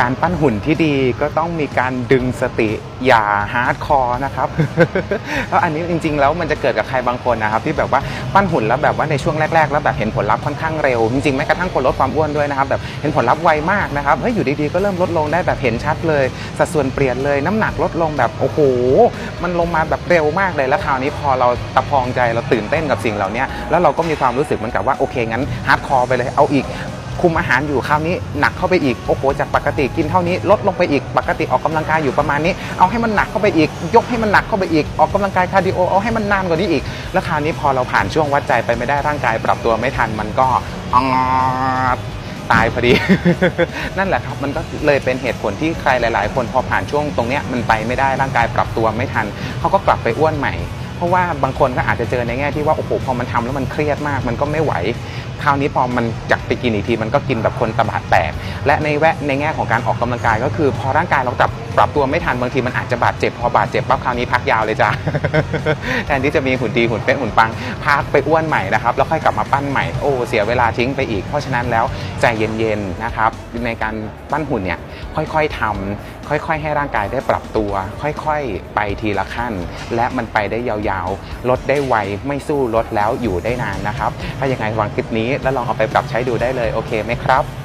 การปั้นหุ่นที่ดีก็ต้องมีการดึงสติอย่าฮาร์ดคอร์นะครับเพราะอันนี้จริง ๆ แล้วมันจะเกิดกับใครบางคนนะครับที่แบบว่าปั้นหุ่นแล้วแบบว่าในช่วงแรก ๆ แล้วแบบเห็นผลลัพธ์ค่อนข้างเร็ว จริงๆแม้กระทั่งคนลดความอ้วนด้วยนะครับแบบเห็นผลลัพธ์ไวมากนะครับเฮ้ยอยู่ดีๆก็เริ่มลดลงได้แบบเห็นชัดเลย สัดส่วนเปลี่ยนเลยน้ำหนักลดลงแบบโอ้โหมันลงมาแบบเร็วมากเลยแล้วคราวนี้พอเราตะพองใจเราตื่นเต้นกับสิ่งเหล่านี้แล้วเราก็มีความรู้สึกเหมือนกับว่าโอเคงั้นฮาร์ดคอร์ไปเลยเอาอีก คุมอาหารอยู่คราวนี้หนักเข้าไปอีกโอ้โหจากปกติกินเท่านี้ลดลงไปอีกปกติออกกำลังกายอยู่ประมาณนี้ เอาให้มันหนักเข้าไปอีก ยกให้มันหนักเข้าไปอีกออกกำลังกายคาร์ดิโอเอาให้มันนานกว่านี้อีก แล้วคราวนี้พอเราผ่านช่วงวัดใจไปไม่ได้ร่างกายปรับตัวไม่ทันมันก็อตายพอดี นั่นแหละครับมันก็เลยเป็นเหตุผลที่ใครหลาย ๆ คนพอผ่านช่วงตรงเนี้ยมันไปไม่ได้ร่างกายปรับตัวไม่ทันเขาก็กลับไปอ้วนใหม่ ราะว่าบางคนก็อาจจะเจอในแง่ที่ว่าโอ้โหพอมันทำแล้วมันเครียดมาก มันก็ไม่ไหวคราวนี้พอมันจักไปกินอีกทีมันก็กินแบบคนตะบะแตก และในแวะในแง่ของการออกกำลังกายก็คือ พอร่างกายเราปรับปรับตัวไม่ทันบางทีมันอาจจะบาดเจ็บพอบาดเจ็บปั๊บคราวนี้พักยาวเลยจ้าแทนที่จะมีหุ่นดีหุ่นเป๊ะหุ่นปังพักไปอ้วนใหม่นะครับแล้วค่อยกลับมาปั้นใหม่โอ้เสียเวลาทิ้งไปอีก เพราะฉะนั้นแล้วใจเย็นๆนะครับในการปั้นหุ่นเนี่ยค่อยๆทำ ค่อยๆ ให้ร่างกายได้ปรับตัว ค่อยๆ ไปทีละขั้น และมันไปได้ยาวๆ ลดได้ไว ไม่สู้ลดแล้วอยู่ได้นานนะครับ ถ้าอย่างไงวางคลิปนี้แล้วลองเอาไปปรับใช้ดูได้เลย โอเคไหมครับ